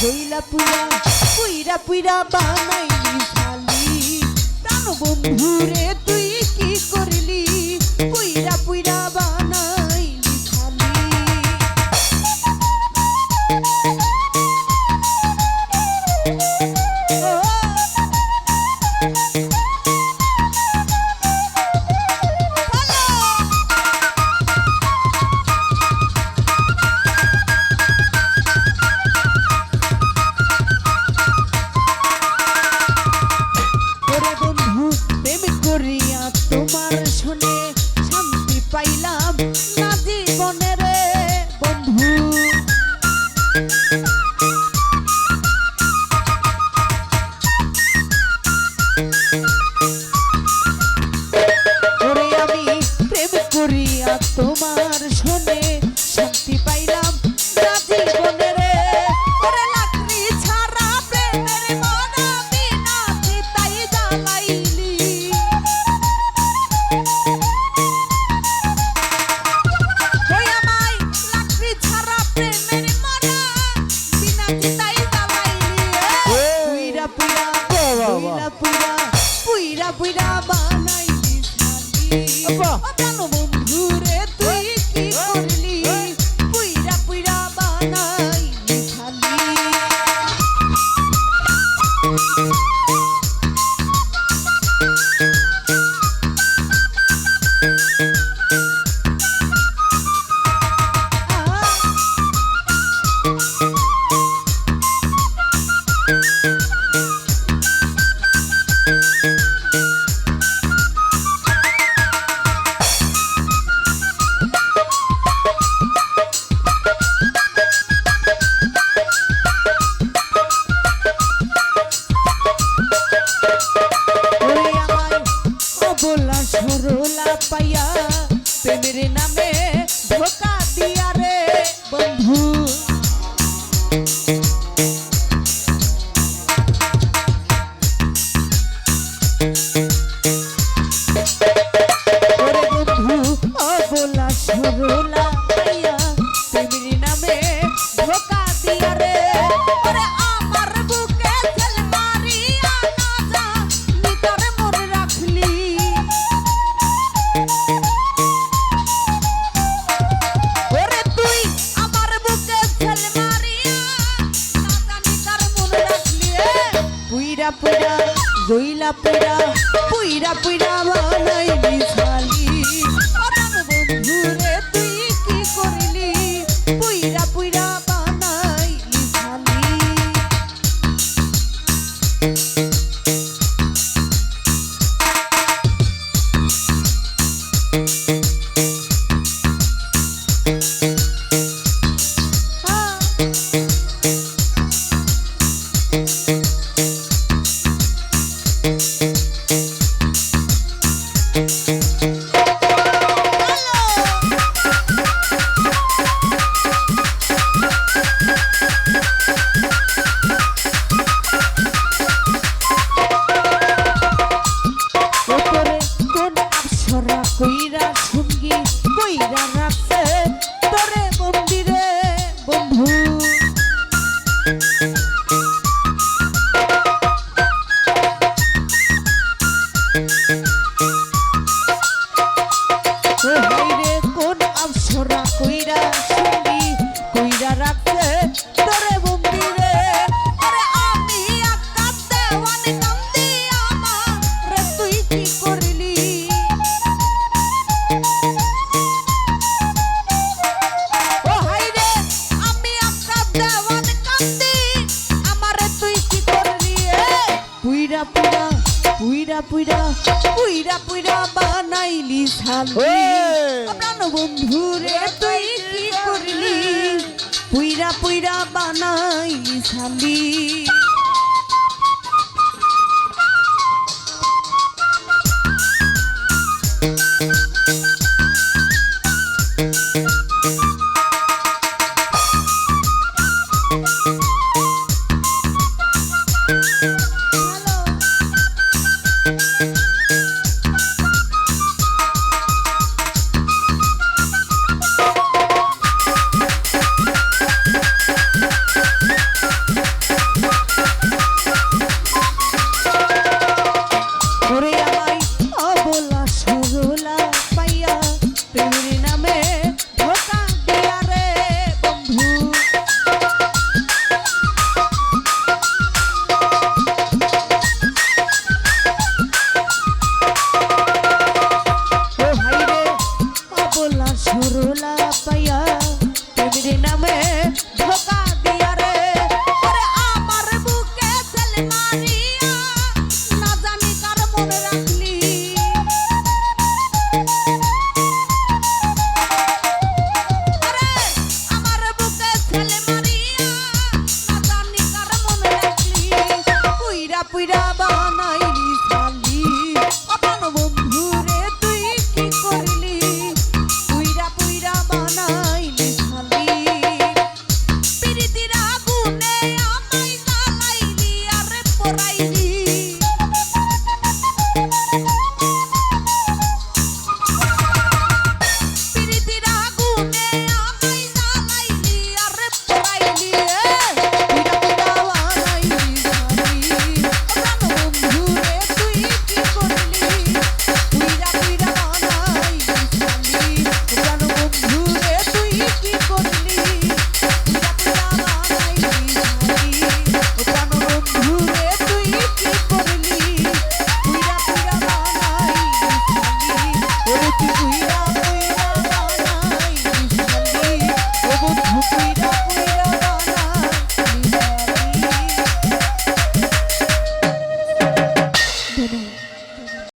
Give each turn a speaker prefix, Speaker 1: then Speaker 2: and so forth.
Speaker 1: জইলা পুরা পুইরা পুইরা বানাই খালি প্রাণ বন্ধু রে তুই পুইরা পুইরা পুইরা পুইরা পুইরা বানাই দিছে বন্দি আমারে তুই কি করলি পুইরা পুইরা পুইরা পুইরা বানাইলি শালি। প্রাণ বন্ধু রে তুই কি করলি? বানাইলি শালি। Pira, Pira,